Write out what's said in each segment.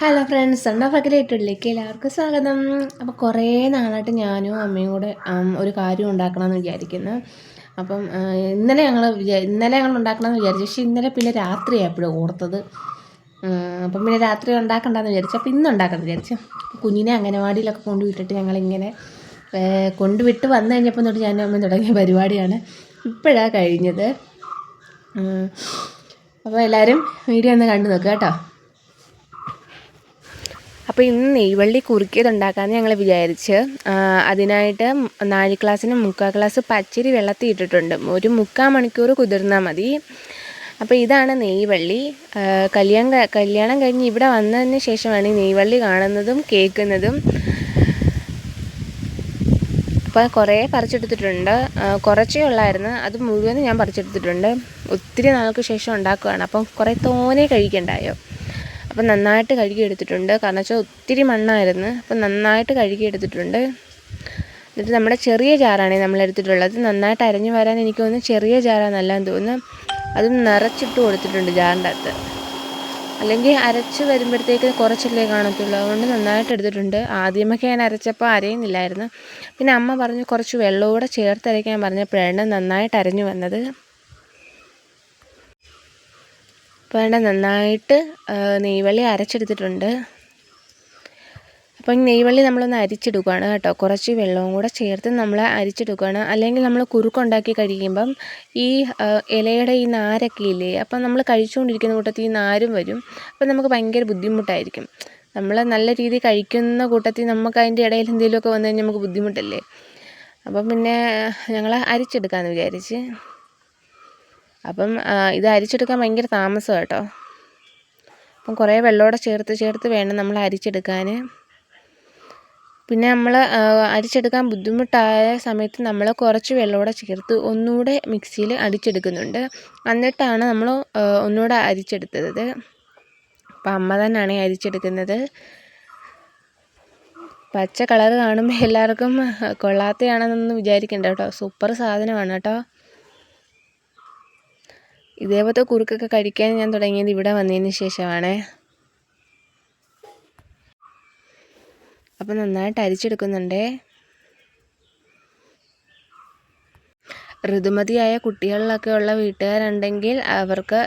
Hello friends son of അഖിലേറ്റുള്ളിലേക്ക് എല്ലാവർക്കും സ്വാഗതം. അപ്പോൾ കുറേ നാളായിട്ട് ഞാനും അമ്മയും കൂടെ ഒരു കാര്യം ഉണ്ടാക്കണമെന്ന് വിചാരിക്കുന്നു. അപ്പം ഇന്നലെ ഞങ്ങൾ ഇന്നലെ ഞങ്ങൾ ഉണ്ടാക്കണമെന്ന് വിചാരിച്ചു. പക്ഷേ ഇന്നലെ പിന്നെ രാത്രിയായപ്പോഴും ഓർത്തത്. അപ്പം പിന്നെ രാത്രി ഉണ്ടാക്കണ്ടെന്ന് വിചാരിച്ചു. അപ്പോൾ ഇന്ന് ഉണ്ടാക്കാൻ വിചാരിച്ചു. കുഞ്ഞിനെ അംഗനവാടിയിലൊക്കെ കൊണ്ടുവിട്ടിട്ട് ഞങ്ങളിങ്ങനെ കൊണ്ടുവിട്ട് വന്നു കഴിഞ്ഞപ്പോൾ തൊട്ട് ഞാൻ അമ്മ തുടങ്ങിയ പരിപാടിയാണ് ഇപ്പോഴാണ് കഴിഞ്ഞത്. അപ്പോൾ എല്ലാവരും വീഡിയോ ഒന്ന് കണ്ടു നോക്കുക കേട്ടോ. അപ്പോൾ ഇന്ന് നെയ്വള്ളി കുറുക്കിയത് ഉണ്ടാക്കാമെന്ന് ഞങ്ങൾ വിചാരിച്ച് അതിനായിട്ട് നാല് ഗ്ലാസ്സിന് മുക്കാൽ ഗ്ലാസ് പച്ചരി വെള്ളത്തിൽ ഇട്ടിട്ടുണ്ട്. ഒരു മുക്കാൽ മണിക്കൂർ കുതിർന്നാൽ മതി. അപ്പോൾ ഇതാണ് നെയ്വള്ളി. കല്യാണം കല്യാണം കഴിഞ്ഞ് ഇവിടെ വന്നതിന് ശേഷമാണ് ഈ നെയ്വള്ളി കാണുന്നതും കേൾക്കുന്നതും. അപ്പോൾ കുറേ പറിച്ചെടുത്തിട്ടുണ്ട്. കുറച്ചേ ഉള്ളായിരുന്നു. അത് മുഴുവനും ഞാൻ പറിച്ചെടുത്തിട്ടുണ്ട്. ഒത്തിരി നാൾക്ക് ശേഷം ഉണ്ടാക്കുകയാണ് അപ്പം കുറേ തോനെ കഴിക്കണ്ടായോ? അപ്പം നന്നായിട്ട് കഴുകിയെടുത്തിട്ടുണ്ട്. കാരണം വെച്ചാൽ ഒത്തിരി മണ്ണായിരുന്നു. അപ്പം നന്നായിട്ട് കഴുകിയെടുത്തിട്ടുണ്ട്. എന്നിട്ട് നമ്മുടെ ചെറിയ ജാറാണ് നമ്മൾ എടുത്തിട്ടുള്ളത്. നന്നായിട്ട് അരഞ്ഞു വരാൻ എനിക്ക് തോന്നുന്നു ചെറിയ ജാറാണ് നല്ലതെന്ന് തോന്നുന്നു. അതും നിറച്ചിട്ട് കൊടുത്തിട്ടുണ്ട് ജാറിന്റെ അകത്ത്. അല്ലെങ്കിൽ അരച്ച് വരുമ്പോഴത്തേക്ക് കുറച്ചല്ലേ കാണത്തുള്ളൂ. അതുകൊണ്ട് നന്നായിട്ട് എടുത്തിട്ടുണ്ട്. ആദ്യമൊക്കെ ഞാൻ അരച്ചപ്പോൾ അരയുന്നില്ലായിരുന്നു. പിന്നെ അമ്മ പറഞ്ഞു കുറച്ച് വെള്ളവും കൂടെ ചേർത്തരയ്ക്കാൻ പറഞ്ഞപ്പോഴാണ് നന്നായിട്ട് അരഞ്ഞു വന്നത്. അപ്പോൾ വേണ്ട നന്നായിട്ട് നെയ്വള്ളി അരച്ചെടുത്തിട്ടുണ്ട്. അപ്പം നെയ്വള്ളി നമ്മളൊന്ന് അരിച്ചെടുക്കുകയാണ് കേട്ടോ. കുറച്ച് വെള്ളവും കൂടെ ചേർത്ത് നമ്മൾ അരിച്ചെടുക്കുകയാണ് അല്ലെങ്കിൽ നമ്മൾ കുറുക്കുണ്ടാക്കി കഴിക്കുമ്പം ഈ ഇലയുടെ ഈ നാരൊക്കെ ഇല്ലേ അപ്പം നമ്മൾ കഴിച്ചുകൊണ്ടിരിക്കുന്ന കൂട്ടത്തിൽ ഈ നാരും വരും. അപ്പം നമുക്ക് ഭയങ്കര ബുദ്ധിമുട്ടായിരിക്കും. നമ്മൾ നല്ല രീതിയിൽ കഴിക്കുന്ന കൂട്ടത്തിൽ നമുക്ക് അതിന്റെ ഇടയിൽ എന്തെങ്കിലുമൊക്കെ വന്നു കഴിഞ്ഞാൽ നമുക്ക് ബുദ്ധിമുട്ടല്ലേ? അപ്പം പിന്നെ ഞങ്ങൾ അരിച്ചെടുക്കാമെന്ന് വിചാരിച്ച്. അപ്പം ഇത് അരിച്ചെടുക്കാൻ ഭയങ്കര താമസം കേട്ടോ അപ്പം കുറേ വെള്ളമോടെ ചേർത്ത് ചേർത്ത് വേണം നമ്മൾ അരിച്ചെടുക്കാൻ. പിന്നെ നമ്മൾ അരിച്ചെടുക്കാൻ ബുദ്ധിമുട്ടായ സമയത്ത് നമ്മൾ കുറച്ച് വെള്ളമോടെ ചേർത്ത് ഒന്നുകൂടെ മിക്സിയിൽ അടിച്ചെടുക്കുന്നുണ്ട്. എന്നിട്ടാണ് നമ്മൾ ഒന്നുകൂടെ അരിച്ചെടുത്തത്. അപ്പം അമ്മ തന്നെയാണ് അരിച്ചെടുക്കുന്നത്. പച്ച കളർ കാണുമ്പോൾ എല്ലാവർക്കും കൊള്ളാത്തയാണെന്നൊന്നും വിചാരിക്കണ്ട കേട്ടോ. സൂപ്പർ സാധനമാണ് കേട്ടോ. ഇതേപോലത്തെ കുറുക്കൊക്കെ കഴിക്കാൻ ഞാൻ തുടങ്ങിയത് ഇവിടെ വന്നതിന് ശേഷമാണ്. അപ്പം നന്നായിട്ട് അരിച്ചെടുക്കുന്നുണ്ടേ. ഋതുമതിയായ കുട്ടികളിലൊക്കെ ഉള്ള വീട്ടുകാരുണ്ടെങ്കിൽ അവർക്ക്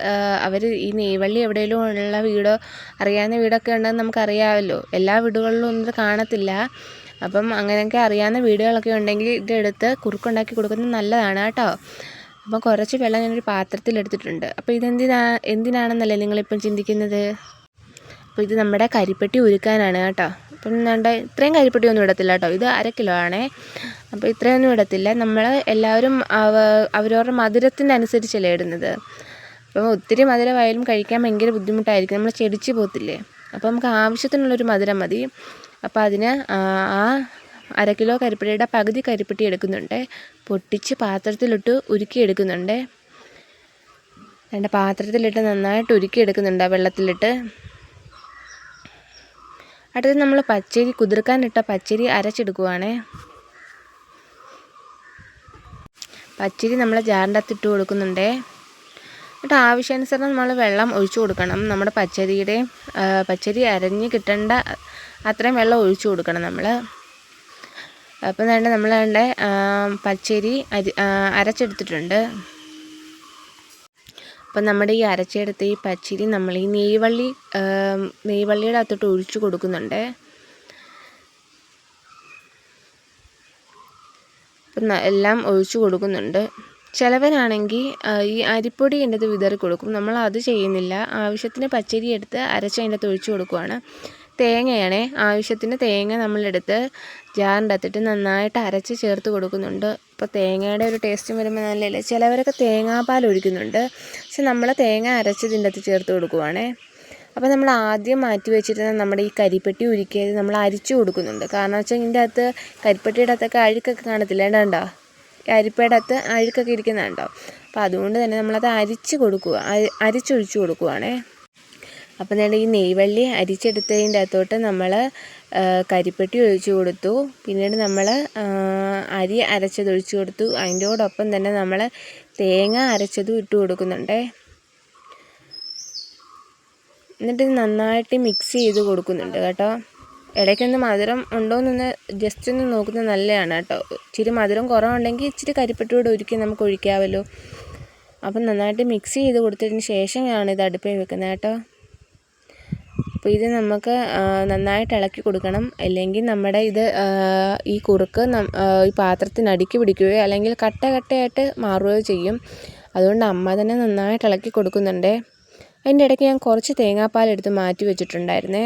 അവർ ഈ നെയ്വള്ളി എവിടെയെങ്കിലും ഉള്ള വീടോ അറിയാവുന്ന വീടൊക്കെ ഉണ്ടെന്ന് നമുക്കറിയാമല്ലോ. എല്ലാ വീടുകളിലും ഒന്നും കാണത്തില്ല. അപ്പം അങ്ങനെയൊക്കെ അറിയാവുന്ന വീടുകളൊക്കെ ഉണ്ടെങ്കിൽ ഇതെടുത്ത് കുറുക്കുണ്ടാക്കി കൊടുക്കുന്നത് നല്ലതാണ് കേട്ടോ. അപ്പോൾ കുറച്ച് വെള്ളം ഞാനൊരു പാത്രത്തിൽ എടുത്തിട്ടുണ്ട്. അപ്പോൾ ഇതെന്തിനാ എന്തിനാണെന്നല്ലേ നിങ്ങളിപ്പം ചിന്തിക്കുന്നത്? അപ്പോൾ ഇത് നമ്മുടെ കരിപ്പെട്ടി ഉരുക്കാനാണ് കേട്ടോ. അപ്പം വേണ്ട ഇത്രയും കരിപ്പെട്ടി ഒന്നും ഇടത്തില്ല കേട്ടോ. ഇത് അര കിലോ ആണേ. അപ്പോൾ ഇത്രയൊന്നും ഇടത്തില്ല. നമ്മൾ എല്ലാവരും അവ അവരവരുടെ മധുരത്തിന്റെ അനുസരിച്ചല്ലേ ഇടുന്നത്. അപ്പം ഒത്തിരി മധുരമായാലും കഴിക്കാൻ ഭയങ്കര ബുദ്ധിമുട്ടായിരിക്കും. നമ്മൾ ചെടിച്ച് പോകത്തില്ലേ? അപ്പോൾ നമുക്ക് ആവശ്യത്തിനുള്ളൊരു മധുരം മതി. അപ്പോൾ അതിന് ആ അര കിലോ കരിപ്പെട്ടിയുടെ പകുതി കരിപ്പെട്ടി എടുക്കുന്നുണ്ട്. പൊട്ടിച്ച് പാത്രത്തിലിട്ട് ഉരുക്കിയെടുക്കുന്നുണ്ട് രണ്ട് പാത്രത്തിലിട്ട് നന്നായിട്ട് ഉരുക്കിയെടുക്കുന്നുണ്ട് ആ വെള്ളത്തിലിട്ട്. അടുത്തത് നമ്മൾ പച്ചരി കുതിർക്കാനിട്ട പച്ചരി അരച്ചെടുക്കുവാണേ. പച്ചരി നമ്മൾ ജാറിന്റെ അകത്ത് ഇട്ട് കൊടുക്കുന്നുണ്ടേ. എന്നിട്ട് ആവശ്യാനുസരണം നമ്മൾ വെള്ളം ഒഴിച്ചു കൊടുക്കണം. നമ്മുടെ പച്ചരിയുടെ പച്ചരി അരഞ്ഞ് കിട്ടേണ്ട അത്രയും വെള്ളം ഒഴിച്ചു കൊടുക്കണം നമ്മൾ. അപ്പം വേണ്ട നമ്മൾ വേണ്ട പച്ചരി അരി അരച്ചെടുത്തിട്ടുണ്ട്. അപ്പം നമ്മുടെ ഈ അരച്ചെടുത്ത ഈ പച്ചരി നമ്മൾ ഈ നെയ്വള്ളി നെയ്വള്ളിയുടെ അകത്തോട്ട് ഒഴിച്ചു കൊടുക്കുന്നുണ്ട്. അപ്പം എല്ലാം ഒഴിച്ചു കൊടുക്കുന്നുണ്ട്. ചിലവരാണെങ്കിൽ ഈ അരിപ്പൊടി അതിന്റെ അകത്ത് വിതറി കൊടുക്കും. നമ്മൾ അത് ചെയ്യുന്നില്ല. ആവശ്യത്തിന് പച്ചരി എടുത്ത് അരച്ച് അതിന്റെ അകത്ത് ഒഴിച്ചു കൊടുക്കുവാണ്. തേങ്ങയാണ്. ആവശ്യത്തിന് തേങ്ങ നമ്മളെടുത്ത് ജാറിന്റെ അകത്തിട്ട് നന്നായിട്ട് അരച്ച് ചേർത്ത് കൊടുക്കുന്നുണ്ട്. അപ്പോൾ തേങ്ങയുടെ ഒരു ടേസ്റ്റും വരുമ്പോൾ നല്ലതല്ലേ ചിലവരൊക്കെ തേങ്ങാപ്പാൽ ഒഴിക്കുന്നുണ്ട്. പക്ഷെ നമ്മൾ തേങ്ങ അരച്ചതിന്റെ അകത്ത് ചേർത്ത് കൊടുക്കുവാണേ. അപ്പോൾ നമ്മൾ ആദ്യം മാറ്റി വെച്ചിരുന്ന നമ്മുടെ ഈ കരിപ്പെട്ടി ഉരുക്കിയത് നമ്മൾ അരിച്ചു കൊടുക്കുന്നുണ്ട്. കാരണം വെച്ചാൽ ഇതിന്റെ അകത്ത് കരിപ്പെട്ടിയുടെ അകത്തൊക്കെ അഴുക്കൊക്കെ കാണത്തില്ല. കണ്ടോ? അരിപ്പയുടെ അകത്ത് അഴുക്കൊക്കെ ഇരിക്കുന്നുണ്ടോ? അപ്പോൾ അതുകൊണ്ട് തന്നെ നമ്മളത് അരിച്ച് കൊടുക്കുക. അരിച്ചൊഴിച്ച് കൊടുക്കുവാണേ. അപ്പം ഞാൻ ഈ നെയ്വള്ളി അരിച്ചെടുത്തതിന്റെ അകത്തോട്ട് നമ്മൾ കരിപ്പെട്ടി ഒഴിച്ചു കൊടുത്തു. പിന്നീട് നമ്മൾ അരി അരച്ചത് ഒഴിച്ചു കൊടുത്തു. അതിന്റോടൊപ്പം തന്നെ നമ്മൾ തേങ്ങ അരച്ചതും ഇട്ട് കൊടുക്കുന്നുണ്ട്. എന്നിട്ട് നന്നായിട്ട് മിക്സ് ചെയ്ത് കൊടുക്കുന്നുണ്ട് കേട്ടോ. ഇടയ്ക്കൊന്ന് മധുരം ഉണ്ടോയെന്നൊന്ന് ജസ്റ്റ് ഒന്ന് നോക്കുന്നത് നല്ലതാണ് കേട്ടോ. ഇച്ചിരി മധുരം കുറവുണ്ടെങ്കിൽ ഇച്ചിരി കരിപ്പെട്ടി കൂടെ ഒരുക്കി നമുക്ക് ഒഴിക്കാമല്ലോ അപ്പം നന്നായിട്ട് മിക്സ് ചെയ്ത് കൊടുത്തതിന് ശേഷമാണ് ഇത് അടുപ്പിൽ വെക്കുന്നത് കേട്ടോ. അപ്പോൾ ഇത് നമുക്ക് നന്നായിട്ട് ഇളക്കി കൊടുക്കണം. അല്ലെങ്കിൽ നമ്മുടെ ഇത് ഈ കുറുക്ക് ഈ പാത്രത്തിനടിക്ക് പിടിക്കുകയോ അല്ലെങ്കിൽ കട്ട കട്ടയായിട്ട് മാറുകയോ ചെയ്യും. അതുകൊണ്ട് അമ്മ തന്നെ നന്നായിട്ട് ഇളക്കി കൊടുക്കുന്നുണ്ട്. അതിന്റെ ഇടയ്ക്ക് ഞാൻ കുറച്ച് തേങ്ങാപ്പാൽ എടുത്ത് മാറ്റി വെച്ചിട്ടുണ്ടായിരുന്നേ.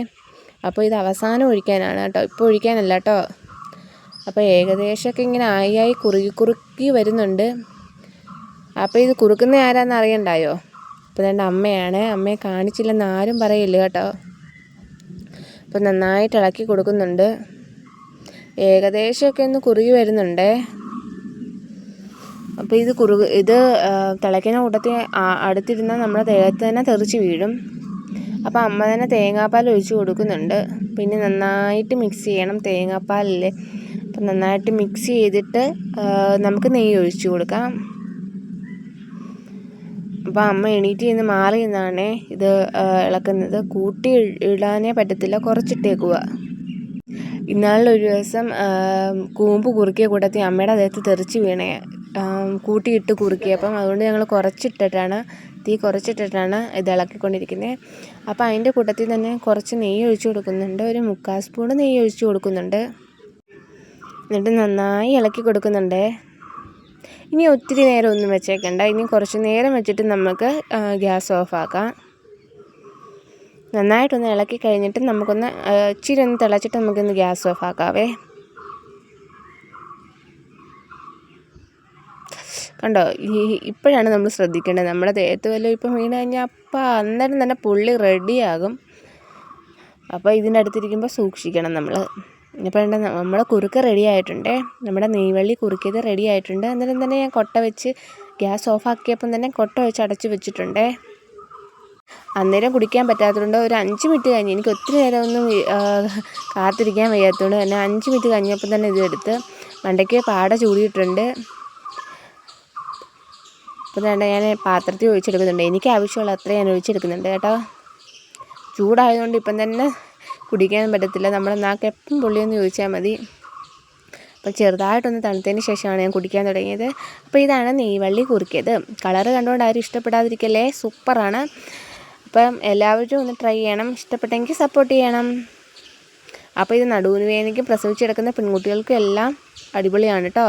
അപ്പോൾ ഇത് അവസാനം ഒഴിക്കാനാണ് കേട്ടോ. ഇപ്പോൾ ഒഴിക്കാനല്ല കേട്ടോ. അപ്പോൾ ഏകദേശമൊക്കെ ഇങ്ങനെ ആയി ആയി കുറുകി കുറുക്കി വരുന്നുണ്ട്. അപ്പോൾ ഇത് കുറുക്കുന്ന ആരാന്ന് അറിയണ്ടായോ? അപ്പോൾ എന്റെ അമ്മയാണ്. അമ്മയെ കാണിച്ചില്ലെന്ന് ആരും പറയില്ല കേട്ടോ. അപ്പോൾ നന്നായിട്ട് ഇളക്കി കൊടുക്കുന്നുണ്ട്. ഏകദേശമൊക്കെ ഒന്ന് കുറുകി വരുന്നുണ്ട്. അപ്പോൾ ഇത് കുറുക ഇത് തിളയ്ക്കുന്ന കൂട്ടത്തിൽ അടുത്തിരുന്നാൽ നമ്മുടെ ദേഹത്ത് തന്നെ തെറിച്ച് വീഴും. അപ്പോൾ അമ്മ തന്നെ തേങ്ങാപ്പാൽ ഒഴിച്ച് കൊടുക്കുന്നുണ്ട്. പിന്നെ നന്നായിട്ട് മിക്സ് ചെയ്യണം തേങ്ങാപ്പാലിൽ അപ്പം നന്നായിട്ട് മിക്സ് ചെയ്തിട്ട് നമുക്ക് നെയ്യ് ഒഴിച്ച് കൊടുക്കാം. അപ്പോൾ അമ്മ എണീറ്റ് നിന്ന് മാറി നിന്നാണ് ഇത് ഇളക്കുന്നത്. കൂട്ടി ഇടാനേ പറ്റത്തില്ല കുറച്ചിട്ടേക്കുക ഇന്നാളിലൊരു ദിവസം കൂമ്പ് കുറുക്കിയ കൂട്ടത്തിൽ അമ്മയുടെ ദേഹത്ത് തെറിച്ച് വീണേ. കൂട്ടിയിട്ട് കുറുക്കിയപ്പം അതുകൊണ്ട് ഞങ്ങൾ കുറച്ചിട്ടിട്ടാണ് തീ കുറച്ചിട്ടിട്ടാണ് ഇത് ഇളക്കിക്കൊണ്ടിരിക്കുന്നത് അപ്പോൾ അതിന്റെ കൂട്ടത്തിൽ തന്നെ കുറച്ച് നെയ്യ് ഒഴിച്ചു കൊടുക്കുന്നുണ്ട്. ഒരു മുക്കാൽ സ്പൂൺ നെയ്യ് ഒഴിച്ചു കൊടുക്കുന്നുണ്ട്. എന്നിട്ട് നന്നായി ഇളക്കി കൊടുക്കുന്നുണ്ട്. ഇനി ഒത്തിരി നേരം ഒന്നും വെച്ചേക്കണ്ട. ഇനി കുറച്ച് നേരം വെച്ചിട്ട് നമുക്ക് ഗ്യാസ് ഓഫാക്കാം. നന്നായിട്ടൊന്ന് ഇളക്കി കഴിഞ്ഞിട്ട് നമുക്കൊന്ന് ഇച്ചിരി ഒന്ന് തിളച്ചിട്ട് നമുക്കൊന്ന് ഗ്യാസ് ഓഫാക്കാവേ. കണ്ടോ ഈ ഇപ്പോഴാണ് നമ്മൾ ശ്രദ്ധിക്കേണ്ടത്. നമ്മുടെ ദേഹത്ത് വല്ലതും ഇപ്പം വീണ് കഴിഞ്ഞാൽ അപ്പം അന്നേരം തന്നെ പുള്ളി റെഡിയാകും അപ്പോൾ ഇതിന്റെ അടുത്തിരിക്കുമ്പോൾ സൂക്ഷിക്കണം നമ്മൾ ഇപ്പോൾ വേണ്ട നമ്മുടെ കുറുക്ക് റെഡി ആയിട്ടുണ്ട്. നമ്മുടെ നെയ്വള്ളി കുറുക്കിയത് റെഡി ആയിട്ടുണ്ട്. അന്നേരം തന്നെ ഞാൻ കൊട്ട വെച്ച് ഗ്യാസ് ഓഫ് ഓഫാക്കിയപ്പം തന്നെ കൊട്ട വെച്ച് അടച്ച് വെച്ചിട്ടുണ്ട്. അന്നേരം കുടിക്കാൻ പറ്റാത്തതുകൊണ്ട് ഒരു അഞ്ച് മിനിറ്റ് കഴിഞ്ഞ് എനിക്ക് ഒത്തിരി നേരം ഒന്നും കാത്തിരിക്കാൻ വയ്യാത്തതുകൊണ്ട് തന്നെ അഞ്ച് മിനിറ്റ് കഴിഞ്ഞപ്പോൾ തന്നെ ഇത് എടുത്ത് മണ്ടയ്ക്ക് പാട ചൂടിയിട്ടുണ്ട്. അപ്പോൾ വേണ്ട ഞാൻ പാത്രത്തിൽ ഒഴിച്ചെടുക്കുന്നുണ്ട്. എനിക്ക് ആവശ്യമുള്ള അത്രയും ഞാൻ ഒഴിച്ചെടുക്കുന്നുണ്ട് കേട്ടോ. ചൂടായതുകൊണ്ട് ഇപ്പം തന്നെ കുടിക്കാൻ പറ്റത്തില്ല. നമ്മുടെ നാക്ക് എപ്പം പൊള്ളിയെന്ന് ചോദിച്ചാൽ മതി. അപ്പോൾ ചെറുതായിട്ടൊന്ന് തണുത്തതിന് ശേഷമാണ് ഞാൻ കുടിക്കാൻ തുടങ്ങിയത്. അപ്പോൾ ഇതാണ് നെയ്വള്ളി കുറുക്കിയത്. കളറ് കണ്ടുകൊണ്ട് ആരും ഇഷ്ടപ്പെടാതിരിക്കല്ലേ? സൂപ്പറാണ്. അപ്പം എല്ലാവരും ഒന്ന് ട്രൈ ചെയ്യണം. ഇഷ്ടപ്പെട്ടെങ്കിൽ സപ്പോർട്ട് ചെയ്യണം. അപ്പോൾ ഇത് നടുവിന് വേദനയ്ക്കും പ്രസവിച്ചെടുക്കുന്ന പെൺകുട്ടികൾക്കും എല്ലാം അടിപൊളിയാണ് കേട്ടോ